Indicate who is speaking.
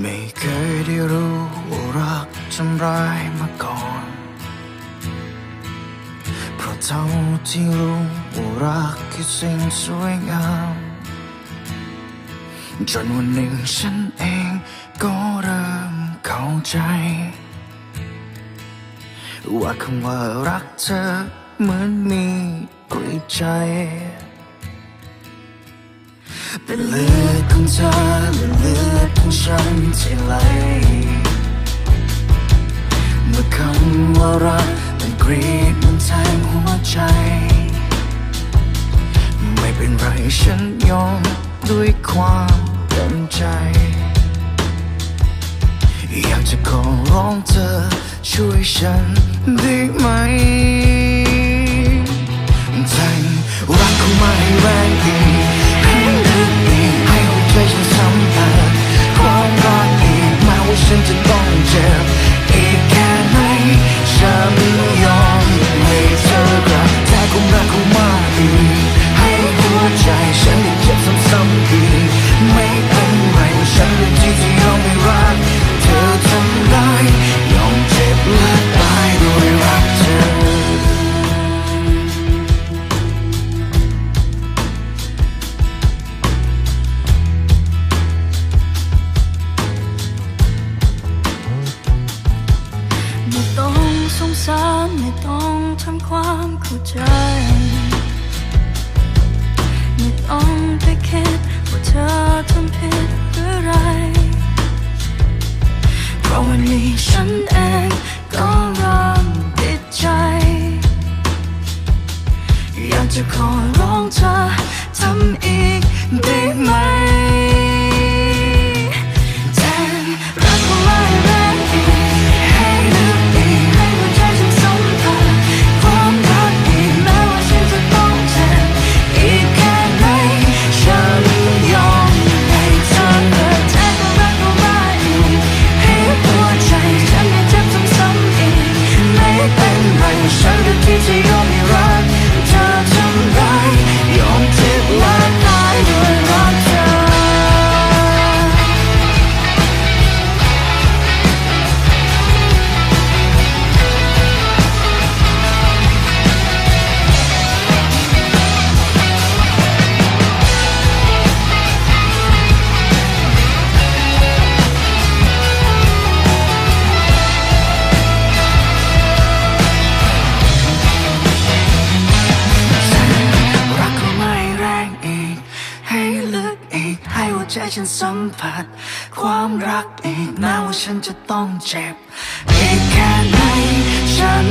Speaker 1: ไม่เคยได้รู้ว่ารักทำร้ายมาก่อน เพราะเท่าที่รู้ว่ารักคือสิ่งสวยงาม จนวันหนึ่งฉันเองก็เริ่มเข้าใจ ว่าคำว่ารักเธอเหมือนมีกรีดใจ เป็นเลือดของเธอและเลือดของฉันที่ไหลเมื่อคำว่ารักมันกรีดมันแทงหัวใจ ไม่เป็นไรฉันยอมด้วยความเต็มใจ อยากจะขอร้องเธอช่วยฉันได้ไหมแต่งรักเข้ามาให้แรงอี ทำ
Speaker 2: ความเข้าใจไม่ต้องไปคิดว่าเธอทำผิดหรือไร เพราะวันนี้ฉันเองก็เริ่มติดใจ อยากจะขอร้องเธอทำอีกได้ไหม เองให้หัวใจฉัน
Speaker 1: สัมผัส ความรักอีกแม้ว่าฉันจะต้องเจ็บอีกแค่ไหนฉัน